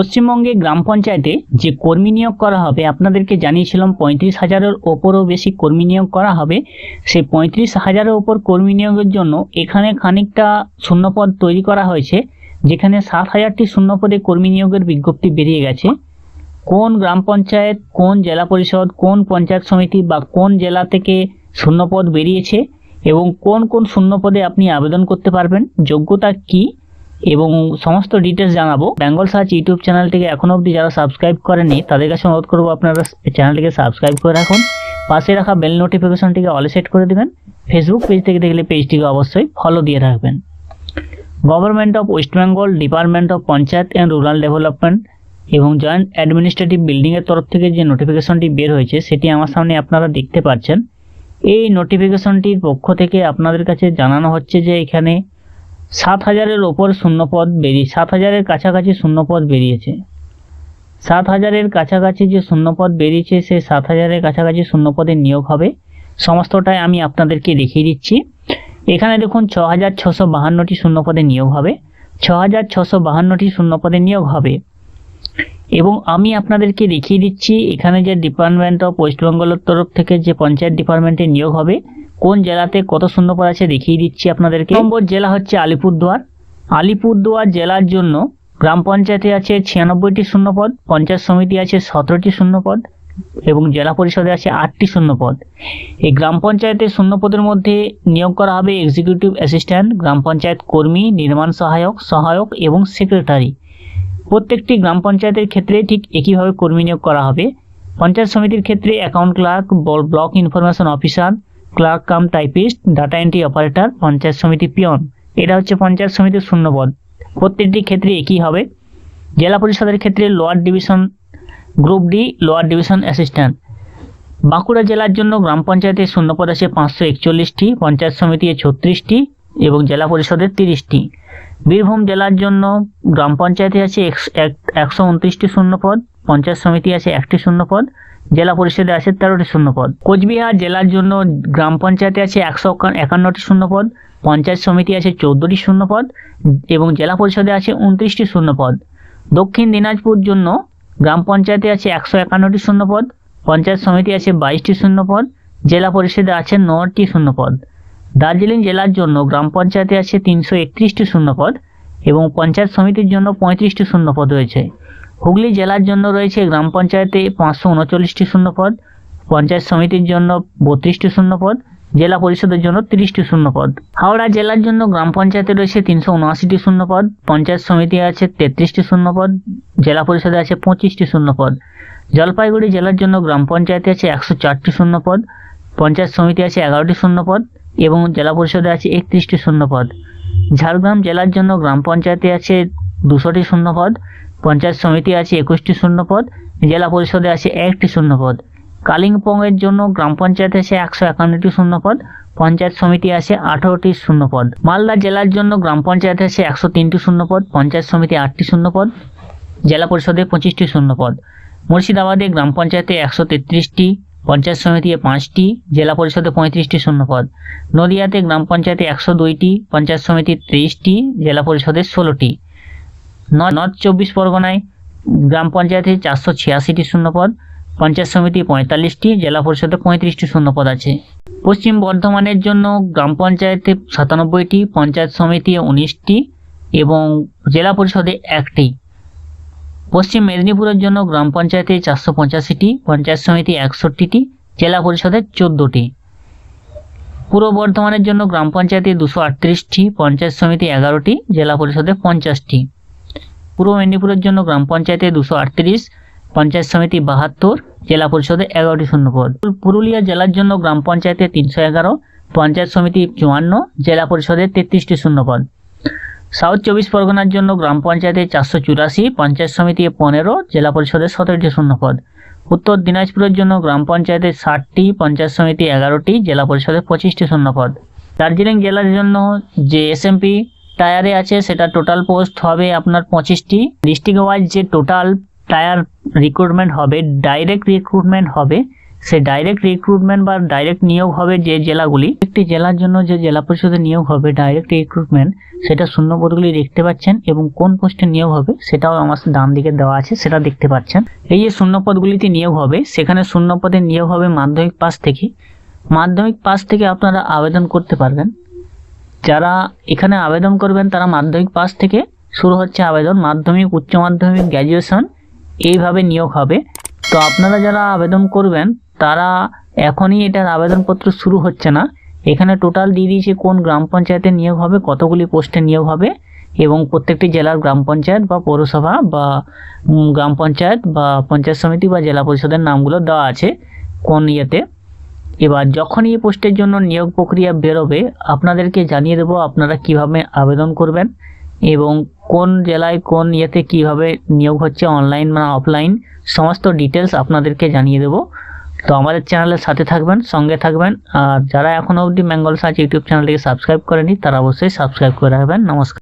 পশ্চিমবঙ্গে গ্রাম পঞ্চায়েতে যে কর্মী নিয়োগ করা হবে, আপনাদেরকে জানিয়েছিলাম পঁয়ত্রিশ হাজারের ওপরও বেশি কর্মী নিয়োগ করা হবে। সেই পঁয়ত্রিশ হাজারের ওপর কর্মী নিয়োগের জন্য এখানে খানিকটা শূন্যপদ তৈরি করা হয়েছে, যেখানে সাত হাজারটি শূন্যপদে কর্মী নিয়োগের বিজ্ঞপ্তি বেরিয়ে গেছে। কোন গ্রাম পঞ্চায়েত, কোন জেলা পরিষদ, কোন পঞ্চায়েত সমিতি বা কোন জেলা থেকে শূন্যপদ বেরিয়েছে এবং কোন কোন শূন্যপদে আপনি আবেদন করতে পারবেন, যোগ্যতা কি এবং সমস্ত ডিটেলস জানাব। বেঙ্গল সার্চ ইউটিউব চ্যানেলটিকে এখনও অবধি যারা সাবস্ক্রাইব করেনি তাদের কাছে অনুরোধ করব আপনারা চ্যানেলটিকে সাবস্ক্রাইব করে রাখুন। পাশে রাখা বেল নোটিফিকেশনটিকে অলে সেট করে দেবেন। ফেসবুক পেজ থেকে দেখলে পেজটিকে অবশ্যই ফলো দিয়ে রাখবেন। Government of West Bengal department of panchayat and rural development এবং জয়েন্ট অ্যাডমিনিস্ট্রেটিভ বিল্ডিংয়ের তরফ থেকে যে নোটিফিকেশনটি বের হয়েছে, সেটি আমার সামনে আপনারা দেখতে পাচ্ছেন। এই নোটিফিকেশনটির পক্ষ থেকে আপনাদের কাছে জানানো হচ্ছে যে এখানে সাত হাজারের ওপর শূন্যপদ বেরিয়ে, সাত হাজারের কাছাকাছি শূন্যপদ বেরিয়েছে। সাত হাজারের কাছাকাছি যে শূন্যপদ বেরিয়েছে, সে সাত হাজারের কাছাকাছি শূন্যপদে নিয়োগ হবে। সমস্তটাই আমি আপনাদেরকে দেখিয়ে দিচ্ছি। এখানে দেখুন, ছ হাজার ছশো বাহান্নটি শূন্যপদে নিয়োগ হবে। ছ হাজার ছশো বাহান্নটি শূন্যপদে নিয়োগ হবে। এবং আমি আপনাদেরকে দেখিয়ে দিচ্ছি, এখানে যে ডিপার্টমেন্ট অফ ওয়েস্ট বেঙ্গলের তরফ থেকে যে পঞ্চায়েত ডিপার্টমেন্টে নিয়োগ হবে কোন জেলাতে কত শূন্যপদ আছে দেখিয়ে দিচ্ছি আপনাদেরকে। নম্বর জেলা হচ্ছে আলিপুরদুয়ার। আলিপুরদুয়ার জেলার জন্য গ্রাম পঞ্চায়েতে আছে ছিয়ানব্বইটি শূন্যপদ পঞ্চায়েত সমিতি আছে সতেরোটি শূন্যপদ এবং জেলা পরিষদে আছে আটটি শূন্যপদ এই গ্রাম পঞ্চায়েতের শূন্যপদের মধ্যে নিয়োগ করা হবে এক্সিকিউটিভ অ্যাসিস্ট্যান্ট গ্রাম পঞ্চায়েত কর্মী, নির্মাণ সহায়ক সহায়ক এবং সেক্রেটারি প্রত্যেকটি গ্রাম পঞ্চায়েতের ক্ষেত্রে ঠিক একইভাবে কর্মী নিয়োগ করা হবে। পঞ্চায়েত সমিতির ক্ষেত্রে account clerk block information officer clerk cum typist, data entry operator, panchayat সমিতি পিয়ন। এটা হচ্ছে পঞ্চায়েত সমিতির শূন্যপদ। প্রত্যেকটি ক্ষেত্রে একই হবে। জেলা পরিষদের ক্ষেত্রে lower division group D, lower division assistant. Bankura জেলার জন্য গ্রাম পঞ্চায়েতের শূন্যপদ আছে পাঁচশো একচল্লিশটি, পঞ্চায়েত সমিতি ছত্রিশটি এবং জেলা পরিষদের তিরিশটি। বীরভূম জেলার জন্য গ্রাম পঞ্চায়েতে আছে একশ- এক- একশো উনত্রিশটি শূন্যপদ, পঞ্চায়েত সমিতি আছে একটি শূন্যপদ জেলা পরিষদে আছে তেরোটি শূন্যপদ। কোচবিহার জেলার জন্য গ্রাম পঞ্চায়েতে আছে একশো একান্নটি শূন্যপদ, পঞ্চায়েত সমিতি আছে চৌদ্দটি শূন্যপদ এবং জেলা পরিষদে আছে উনত্রিশটি শূন্যপদ। দক্ষিণ দিনাজপুর জন্য গ্রাম পঞ্চায়েতে আছে একশো একান্নটি শূন্যপদ, পঞ্চায়েত সমিতি আছে বাইশটি শূন্যপদ, জেলা পরিষদে আছে নটি শূন্যপদ। দার্জিলিং জেলার জন্য গ্রাম পঞ্চায়েতে আছে তিনশো একত্রিশটি শূন্যপদ এবং পঞ্চায়েত সমিতির জন্য পঁয়ত্রিশটি শূন্যপদ রয়েছে। হুগলি জেলার জন্য রয়েছে গ্রাম পঞ্চায়েতে পাঁচশো উনচল্লিশটি শূন্যপদ, পঞ্চায়েত সমিতির জন্য বত্রিশটি শূন্যপদ, জেলা পরিষদের জন্য তিরিশটি শূন্যপদ। হাওড়া জেলার জন্য গ্রাম পঞ্চায়েতে রয়েছে তিনশো উনআশিটি শূন্যপদ, পঞ্চায়েত সমিতি আছে তেত্রিশটি শূন্যপদ, জেলা পরিষদে আছে পঁচিশটি শূন্যপদ। জলপাইগুড়ি জেলার জন্য গ্রাম পঞ্চায়েতে আছে একশো চারটি শূন্যপদ, পঞ্চায়েত সমিতি আছে এগারোটি শূন্যপদ এবং জেলা পরিষদে আছে একত্রিশটি শূন্যপদ। ঝাড়গ্রাম জেলার জন্য গ্রাম পঞ্চায়েতে আছে দুশোটি শূন্যপদ পঞ্চায়েত সমিতি আছে একুশটি শূন্যপদ, জেলা পরিষদে আছে একটি শূন্যপদ। কালিম্পংয়ের জন্য গ্রাম পঞ্চায়েতে আছে একশো একান্নটি শূন্যপদ, পঞ্চায়েত সমিতি আছে আঠারোটি শূন্যপদ। মালদা জেলার জন্য গ্রাম পঞ্চায়েতে আছে একশো তিনটি শূন্যপদ, পঞ্চায়েত সমিতি আটটি শূন্যপদ, জেলা পরিষদে পঁচিশটি শূন্যপদ। মুর্শিদাবাদে গ্রাম পঞ্চায়েতে একশো তেত্রিশটি, পঞ্চায়েত সমিতি পাঁচটি, জেলা পরিষদে পঁয়ত্রিশটি শূন্যপদ। নদিয়াতে গ্রাম পঞ্চায়েতে একশো দুইটি, পঞ্চায়েত সমিতি তেইশটি জেলা পরিষদে ষোলোটি। নর্থ চব্বিশ পরগনায় গ্রাম পঞ্চায়েতে চারশো ছিয়াশিটি শূন্যপদ, পঞ্চায়েত সমিতি পঁয়তাল্লিশটি, জেলা পরিষদে পঁয়ত্রিশটি শূন্যপদ আছে। পশ্চিম বর্ধমানের জন্য গ্রাম পঞ্চায়েতে সাতানব্বইটি, পঞ্চায়েত সমিতি উনিশটি এবং জেলা পরিষদে একটি। পশ্চিম মেদিনীপুরের জন্য গ্রাম পঞ্চায়েতে চারশো পঁচাশিটি, পঞ্চায়েত সমিতি একষট্টিটি, জেলা পরিষদের চোদ্দোটি। পূর্ব বর্ধমানের জন্য গ্রাম পঞ্চায়েতে দুশো আটত্রিশটি, পঞ্চায়েত সমিতি এগারোটি, জেলা পরিষদে পঞ্চাশটি। পূর্ব মেদিনীপুরের জন্য গ্রাম পঞ্চায়েতে দুশো আটত্রিশ, পঞ্চায়েত সমিতি বাহাত্তর, জেলা পরিষদে এগারোটি শূন্যপদ। পুরুলিয়া জেলার জন্য গ্রাম পঞ্চায়েতে তিনশো এগারো, পঞ্চায়েত সমিতি চুয়ান্ন, জেলা পরিষদে তেত্রিশটি শূন্যপদ। সাউথ চব্বিশ পরগনার জন্য গ্রাম পঞ্চায়েতে চারশো চুরাশি, পঞ্চায়েত সমিতি পনেরো, জেলা পরিষদের সতেরোটি শূন্যপদ। উত্তর দিনাজপুরের জন্য গ্রাম পঞ্চায়েতে ষাটটি, পঞ্চায়েত সমিতি এগারোটি, জেলা পরিষদের পঁচিশটি শূন্যপদ। দার্জিলিং জেলার জন্য যে এসএমপি টায়ারে আছে, সেটা টোটাল পোস্ট হবে আপনার পঁচিশটি। ডিস্ট্রিক্ট ওয়াইজ যে টোটাল টায়ার রিক্রুটমেন্ট হবে ডাইরেক্ট রিক্রুটমেন্ট হবে, সে ডাইরেক্ট রিক্রুটমেন্ট বা ডাইরেক্ট নিয়োগ হবে যে জেলাগুলি, একটি জেলার জন্য যে জেলা পরিষদে নিয়োগ হবে ডাইরেক্ট রিক্রুটমেন্ট সেটা শূন্য পদগুলি দেখতে পাচ্ছেন এবং কোন পোস্টে নিয়োগ হবে সেটাও আমার ডান দিকে দেওয়া আছে, সেটা দেখতে পাচ্ছেন। এই যে শূন্য পদগুলিতে নিয়োগ হবে, সেখানে শূন্য পদে নিয়োগ হবে মাধ্যমিক পাস থেকে। মাধ্যমিক পাস থেকে আপনারা আবেদন করতে পারবেন। যারা এখানে আবেদন করবেন, তারা মাধ্যমিক পাস থেকে শুরু হচ্ছে আবেদন। মাধ্যমিক, উচ্চ মাধ্যমিক গ্র্যাজুয়েশন এইভাবে নিয়োগ হবে। তো আপনারা যারা আবেদন করবেন, তারা এখনই এটার আবেদনপত্র শুরু হচ্ছে না। এখানে টোটাল দিয়ে দিয়েছে কোন গ্রাম পঞ্চায়েতে নিয়োগ হবে, কতগুলি পোস্টে নিয়োগ হবে এবং প্রত্যেকটি জেলার গ্রাম পঞ্চায়েত বা পৌরসভা বা গ্রাম পঞ্চায়েত বা পঞ্চায়েত সমিতি বা জেলা পরিষদের নামগুলো দেওয়া আছে কোন ইয়েতে। এবার যখনই এই পোস্টের জন্য নিয়োগ প্রক্রিয়া বেরোবে, আপনাদেরকে জানিয়ে দেবো আপনারা কীভাবে আবেদন করবেন এবং কোন জেলায় কোন ইয়েতে কীভাবে নিয়োগ হচ্ছে অনলাইন না অফলাইন, সমস্ত ডিটেলস আপনাদেরকে জানিয়ে দেবো। তো আমাদের চ্যানেলের সাথে থাকবেন, সঙ্গে থাকবেন, আর যারা এখনও অবধি বেঙ্গল সার্চ ইউটিউব চ্যানেলটিকে সাবস্ক্রাইব করেনি, তারা অবশ্যই সাবস্ক্রাইব করে রাখবেন। নমস্কার।